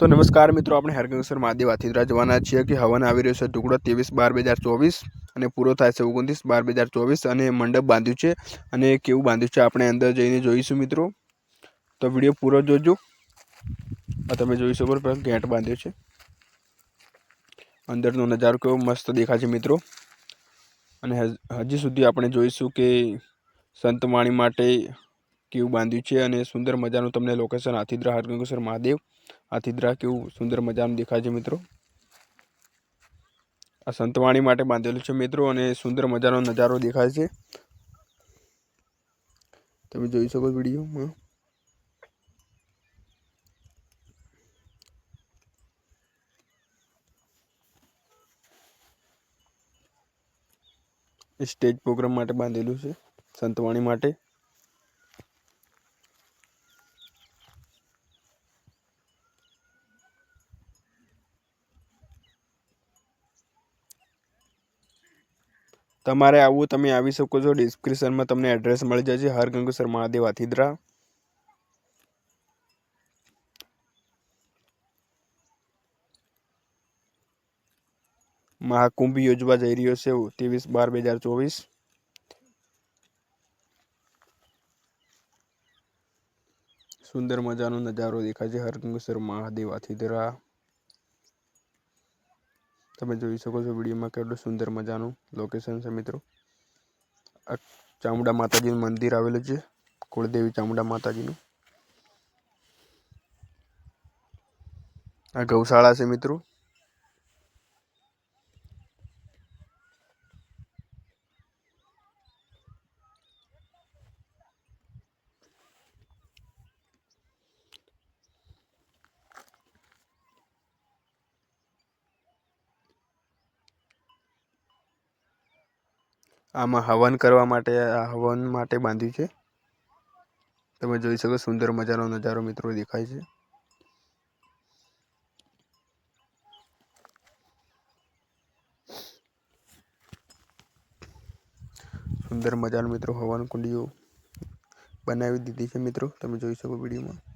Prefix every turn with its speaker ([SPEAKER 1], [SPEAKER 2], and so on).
[SPEAKER 1] તો નમસ્કાર મિત્રો, આપણે હરગંગસર મહાદેવ આથિદ્રા જવાના છીએ કે હવન આવી રહ્યો છે ટુકડો ત્રેવીસ બાર બે હજાર ચોવીસ અને પૂરો થાય છે ઓગણત્રીસ બાર બે હજાર ચોવીસ અને મંડપ બાંધ્યું છે અને કેવું બાંધ્યું છે આપણે અંદર જઈને જોઈશું મિત્રો. તો વીડિયો પૂરો જોજો. તમે જોઈશો છો ગેટ બાંધ્યો છે. અંદરનો નજારો કેવો મસ્ત દેખાય છે મિત્રો. અને હજી સુધી આપણે જોઈશું કે સંતવાણી માટે કેવું બાંધ્યું છે અને સુંદર મજાનું તમને લોકેશન હાથીદ્રા હરગંગેશ્વર, મહાદેવ. હાથીદ્રા કેવું સુંદર મજાનું દેખાય છે મિત્રો. આ સંતવાણી માટે બાંધેલું છે મિત્રો અને સુંદર મજાનો નજારો દેખાય છે. તમે જોઈ શકો વિડીયોમાં. સ્ટેજ પ્રોગ્રામ માટે બાંધેલું છે સંતવાણી માટે. તમારે આવવું તમે આવી શકો છો. ડિસ્ક્રિપ્શનમાં તમને એડ્રેસ મળી જશે. હરગંગેશ્વર મહાદેવ આથિદ્રા. મહાકુંભ યોજવા જઈ રહ્યો છે. ત્રેવીસ બાર બે હજાર ચોવીસ. સુંદર મજાનો નજારો દેખાય છે. હરગંગસર મહાદેવ આથિદ્રા. તમે જોઈ શકો છો વિડીયોમાં કેટલું સુંદર મજાનું લોકેશન છે મિત્રો. આ ચામુંડા માતાજીનું મંદિર આવેલું છે, કુળદેવી ચામુંડા માતાજીનું. આ ગૌશાળા છે મિત્રો. આમાં હવન કરવા માટે, આ હવન માટે બાંધ્યું છે. તમે જોઈ શકો સુંદર મજાનો નજારો મિત્રો દેખાય છે. સુંદર મજાનો મિત્રો હવન કુંડીઓ બનાવી દીધી છે મિત્રો. તમે જોઈ શકો વિડીયોમાં.